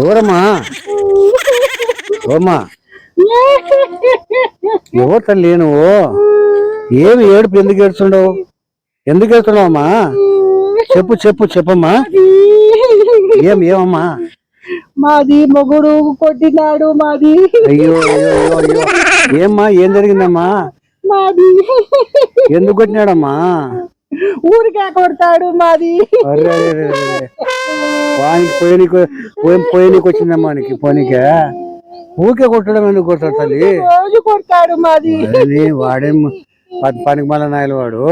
ఎవరమ్మా? ఓమ్మా. ఎవరు తల్లి నువ్వు? ఏమి ఏడుపు ఎందుకు ఏడుస్తుండవు? ఎందుకు ఏడుస్తున్నావు అమ్మా చెప్పు చెప్పు చెప్పమ్మా. ఏం ఏమమ్మా? మాది మొగుడు కొట్టినాడు మాది. అయ్యో అయ్యో అయ్యో అయ్యో. ఏమ్మా ఏం జరిగిందమ్మా? మాది. ఎందుకు కొట్టినాడమ్మా? ఊరికే కొడతాడు మాది. వానికి పోయినీకు పోయి పోయినీకి వచ్చిందమ్మా నీకు పోనీకే. ఊకే కొట్టడం ఎందుకు కొడతాడు తల్లి? రోజు కొడతాడు మాది. వాడేం పనికి మళ్ళా నాయలు వాడు.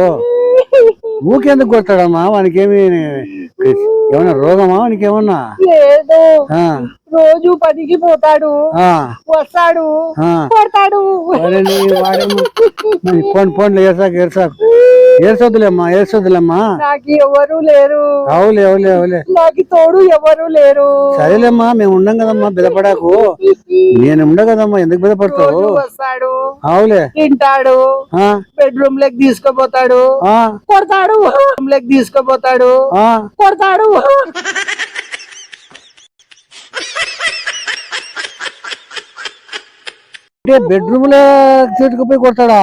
ఊకెందుకు కొడతాడమ్మా? వానికి ఏమి ఏమన్నా రోగమా వానికి ఏమన్నా రోజు పనికి పోతాడు. వస్తాడు. కొడతాడు పోన్ పోన్లు ఏర్సాకు ఏర్సాకు. ఏర్సొద్దులేమ్మా ఏర్సొద్దులేమ్మా. నాకు ఎవరు లేరు. అవులే అవులే అవులే. నాకు తోడు ఎవరు లేరు. సరేలేమ్మా మేము ఉండం కదమ్మా బెదపడాకు. నేను ఉండ కదమ్మా ఎందుకు బెదపడతావు? వస్తాడు. అవులే. తింటాడు. బెడ్రూమ్ లెక్ తీసుకుపోతాడు. కొడతాడు. రూమ్ లెక్ తీసుకుపోతాడు. కొడతాడు. అంటే బెడ్రూమ్లో తీసుకుపోయి కొడతాడా?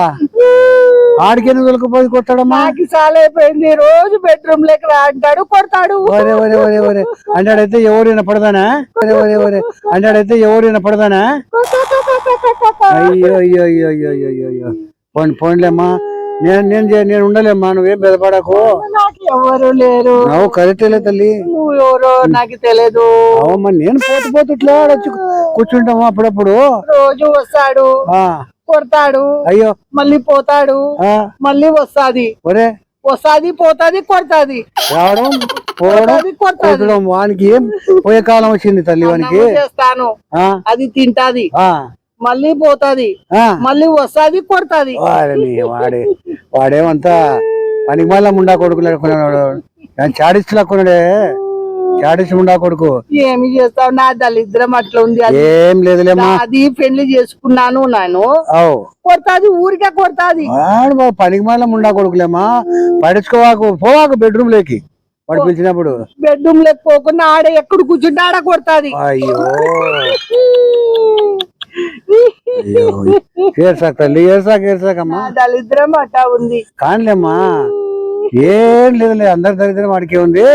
ఆడికెన్ని తొలకపోయి కొడతాడమ్మా? నాకు సాలైపోయింది రోజు బెడ్రూమ్ లెక్ రా అంటాడు కొడతాడు. ఒరే ఒరే ఒరే ఒరే. అంటాడైతే ఎవరైనా పడదానా ఒరే ఒరే ఒరే. అంటాడైతే ఎవరైనా పడదానా అయ్యో అయ్యో అయ్యో అయ్యో అయ్యో అయ్యో. పోండి పోండిలేమ్మా నేను నేను నేను ఉండలేమ్మా. నువ్వేం బెదపడకు. ఎవరు లేరు. నువ్వు కరెక్టేలే తల్లి. నువ్వు ఎవరో నాకు తెలియదు అవమ్మా నేను పోతు పోతు ఇట్లా వచ్చి కూర్చుంటాము అప్పుడప్పుడు. రోజు వస్తాడు. కొడతాడు. అయ్యో. మళ్ళీ పోతాడు. మళ్ళీ వస్తాది. ఒరే. వస్తాది పోతాది కొడతాది. రావడం పోవడం కొట్టడం వానికి ఏం పోయే కాలం వచ్చింది తల్లి వానికి? చేస్తాను. అది తింటాది. మళ్ళీ పోతాది. మళ్ళీ వస్తాది కొడతాది. వాడేమంతా పనికి మళ్ళా ముండా కొడుకు లేకున్నాడు చాడిస్తు లేకున్నాడే చాడిస్తు ముండా కొడుకు. ఏమి చేస్తావు? నా దళిద్రం అట్లా ఉంది ఏం లేదులేమ్మా. అది పెళ్ళి చేసుకున్నాను నేను. కొడతాది ఊరికే కొడతాది. వాడు బాబు పనికి మళ్ళా ముండా కొడుకులేమ్మా. పడుచుకోవాకు పోవాకు బెడ్రూమ్లోకి. వాడు పిలిచినప్పుడు. బెడ్రూమ్ లేకపోకుండా ఆడ ఎక్కడ కూర్చుంటే ఆడ కొడతాది. అయ్యో. ఏర్సాక తల్లి ఏర్సాక ఏర్సాకమ్మా నా దళిద్రం అట్టా ఉంది. కానిలేమ్మా. ఏం లేదులే అందరి దరిద్రం వాడికి ఉంది.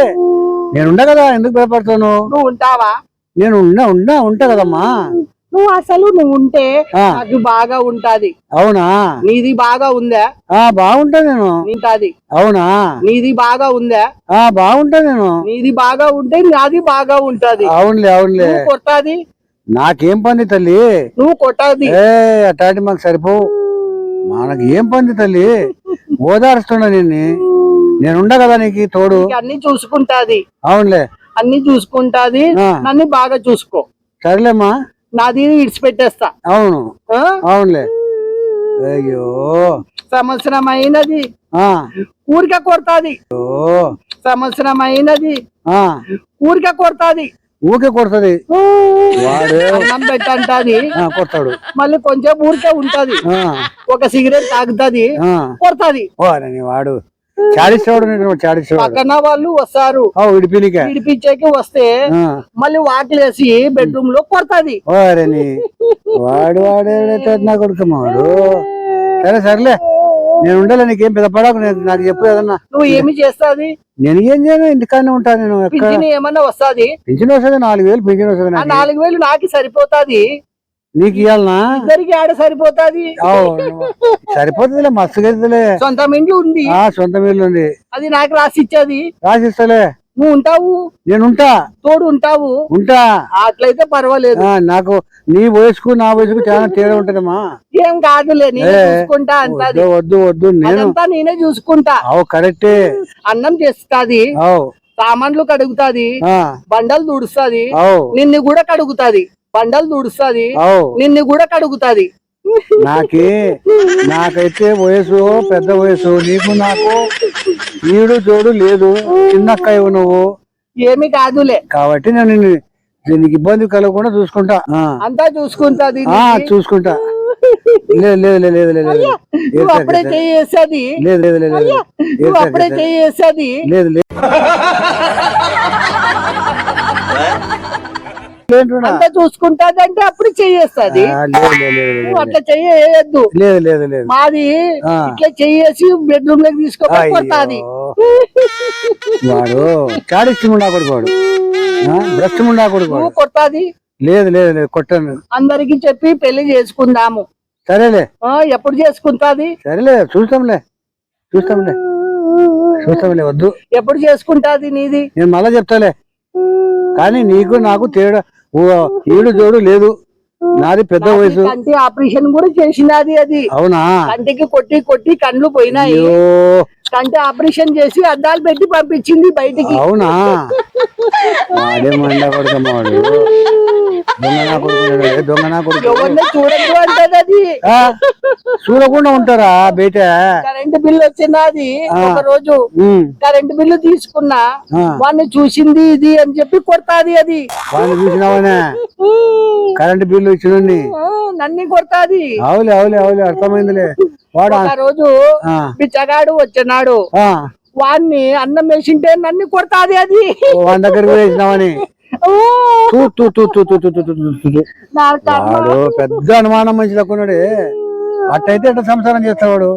నేను ఉండ కదా ఎందుకు భయపడతాను నువ్వు ఉంటావా? నేను ఉన్నా ఉన్నా ఉంటా కదమ్మా. నువ్వు అసలు నువ్వు ఉంటే నాకు బాగా ఉంటాది. అవునా? నీది బాగా ఉందా? ఆ బాగుంటా నేను. నింటాది అవునా? నీది బాగా ఉందా? ఆ బాగుంటా నేను. నీది బాగా ఉంటే నాది బాగా ఉంటది. అవునులే అవునులే. కొట్టాది? నాకేం పని తల్లి? నువ్వు కొట్టాది. ఏ అట్లాంటి మాకు సరిపోవు మనకి ఏం పని తల్లి? ఓదారుస్తున్నా నిన్ను. నేను ఉండ కదా నీకు తోడు. అన్ని చూసుకుంటాది. అవునులే. అన్ని చూసుకుంటాది. నన్ను బాగా చూసుకో. సరేలేమ్మా. నాది ఇడిచిపెట్టేస్తా. అవును? అవునులే. అయ్యో. సంవత్సరం అయినది ఆ. ఊరికే కొడతాది. ఓ సంవత్సరం అయినది ఆ. ఊరికే కొడతాది. ఊకే కొడుతుంది. అన్నం పెట్టంటాది. కొడతాడు. మళ్ళీ కొంచెం ఊరికే ఉంటది. ఒక సిగరెట్ తాగుతుంది. కొడతాది. వాడు. చాడిస్తాడు నేను చాడిస్తాడు పక్కన వాళ్ళు వస్తారు. విడిపించేకి. వస్తే మళ్ళీ వాకిలేసి బెడ్రూమ్లో కొడతాది వాడు వాడే నా వాడు సరే సర్లే. నేను ఉండాలి నీకేం పెద్ద పడకు నేను నాకు చెప్పు ఏదన్నా నువ్వు ఏమి చేస్తాది? నేను ఏం చేయను ఇంటికాడనే ఉంటాను నేను ఎక్కడ? పింఛన్ ఏమన్నా వస్తాది? పింఛన్ వస్తుంది నాలుగు వేలు పింఛన్ వస్తుంది ఆ నాకు. నాలుగు వేలు నాకు సరిపోతాది. నీకు ఇవ్వాలనా ఇద్దరికి ఆడ సరిపోతాది. సరిపోతుందిలే మస్తు గదిలే సొంత ఇంటి ఉంది. ఆ సొంత వీళ్ళు ఉంది. అది నాకు రాసిచ్చేది రాసిస్తలే నువ్వు ఉంటావు నేను ఉంటా. తోడు ఉంటావు ఉంటా అట్లయితే పర్వాలేదు. నాకు నీ వయసుకు నా వయసుకు చాలా తేడా ఉంటదమ్మా. ఏం కాదులే నేనే చూసుకుంటా అంటది. వద్దు వద్దు వద్దు నేను చూసుకుంటా. అవు కరెక్టే. అన్నం చేస్తాది. సామాన్లు కడుగుతాది. బండలు దుడుస్తాది నిన్ను కూడా కడుగుతాది. బండలు దుడుస్తాది నిన్ను కూడా కడుగుతాది. నాకి నాకైతే వయసు పెద్ద వయసు నీకు నాకు ఈడు జోడు లేదు చిన్నక్కయ్య నువ్వు. ఏమి కాదులే. కాబట్టి నేను నిన్ను- నీకు ఇబ్బంది కలగకుండా చూసుకుంటా. అంతా చూసుకుంటాది ఆ చూసుకుంటా. లేదు లేదు లేదు లేదు లేదు లేదు. అప్పుడే చేసేది లేదు లేదు లేదు లేదు. అప్పుడే చేసేది లేదు లేదు. అంత చూసుకుంటాదంటే అప్పుడు నువ్వు అట్లా చెయ్యొద్దు లేదు లేదు లేదు. మాది. ఇట్లా చెయ్యేసి బెడ్రూమ్లోకి కొడతాది అయ్యో. వాడు చాడిచ్చి ముండా కొడుకు వాడు బ్రష్ ముండా కొడుకు వాడు నువ్వు కొడతాది? లేదు లేదు లేదు కొట్టాను. అందరికి చెప్పి పెళ్ళి చేసుకుందాము. సరేలే. ఆ, ఎప్పుడు చేసుకుంటాది? సరేలే చూస్తాంలే. చూస్తాంలే. చూస్తాంలే వద్దు. ఎప్పుడు చేసుకుంటాది నీది? నేను మళ్ళా చెప్తాలే. కానీ నీకు నాకు తేడా ఈడు జోడు లేదు. నాది పెద్ద వయసు. కంటి ఆపరేషన్ కూడా చేసినది అది అవునా? కంటికి కొట్టి కొట్టి కండ్లు పోయినాయి. కంటి ఆపరేషన్ చేసి అద్దాలు పెట్టి పంపించింది బయటికి. అవునా? కొడుకు కొడుకు ఎవరిని అంటది అది. చూడకుండా ఉంటారా బయట? కరెంట్ బిల్ వచ్చినది ఒక రోజు కరెంట్ బిల్లు తీసుకున్నా. వాడిని చూసింది ఇది అని చెప్పి కొడతాది అది. వాడిని చూసినావనే కరెంట్ బిల్లు ఇచ్చినండి ఆ, నన్ని కొడతాది. అవులే అవులే అవులే అర్థమైందిలే. రోజు బిచ్చగాడు వచ్చినాడు. వాడిని అన్నం వేసింటే నన్ను కొడతాది అది. వాడి దగ్గర వేసినామని పెద్ద అనుమానం మనిషిలకు అట్టయితే అట్లా సంసారం చేస్తావాడు?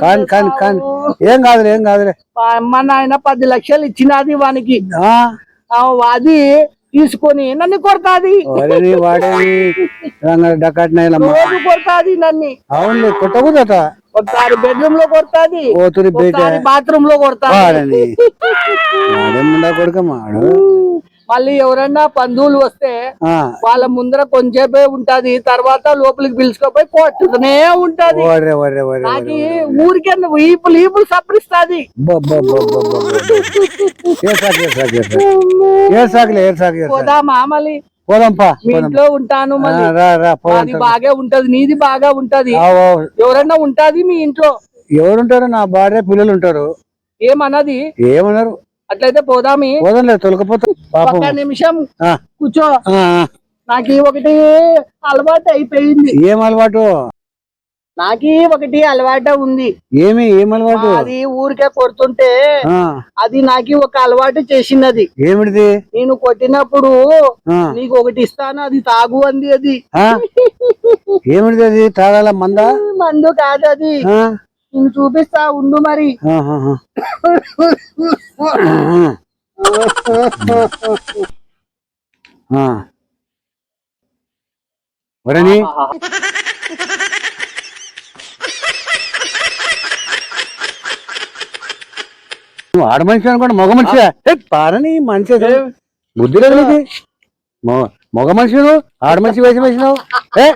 కాని కాని కాని. ఏం కాదులే ఏం కాదులే. మా నాయన పది లక్షలు ఇచ్చినది వానికి. అది తీసుకొని నన్ను కొడతాది. కొడతాది నన్ను. అవును కొట్టకూడదట. ఒకసారి బెడ్రూమ్లో కొడతాది. బాత్రూమ్లో కొడతాడు కొడుకమ్మాడు మళ్ళీ ఎవరన్నా బంధువులు వస్తే వాళ్ళ ముందర కొంచెంసేపే ఉంటది తర్వాత లోపలికి పిలుచుకోపోయి కొట్టుతూనే ఉంటది. నాకు ఊరికే ఈపులు ఈపులు సపరిస్తాది పోదామా మళ్ళీ? పోదాంపా ఇంట్లో ఉంటాను అది బాగా ఉంటది నీది బాగా ఉంటది. ఎవరన్నా ఉంటది మీ ఇంట్లో? ఎవరుంటారు నా భార్య పిల్లలు ఉంటారు. ఏమన్నది? ఏమన్నారు? అట్లయితే పోదామి పోదంలే తొలకపోతా పాపం. నిమిషం ఆ, కూర్చో. ఆ, ఆ. నాకు ఒకటి అలవాటు అయిపోయింది. ఏం అలవాటు? నాకు ఒకటి అలవాటు ఉంది. ఏమి ఏం అలవాటు? అది ఊరికే కొడుతుంటే ఆ, అది నాకు ఒక అలవాటు చేసినది. ఏమిటిది? నేను కొట్టినప్పుడు ఆ, నీకు ఒకటి ఇస్తాను అది తాగు అంది అది. ఆ? ఏమిటిది అది? తాగాల మందా? మందు కాదు అది. ఆ? నేను చూపిస్తా ఉండు మరి. వరణి? నువ్వు ఆడ మనిషి అనుకోండి మగ మనిషి పారని మనిషి బుద్ధి లేదు నీకు మొ- మగ మనిషి నువ్వు ఆడ మనిషి వేసి వేసినావు. ఏ?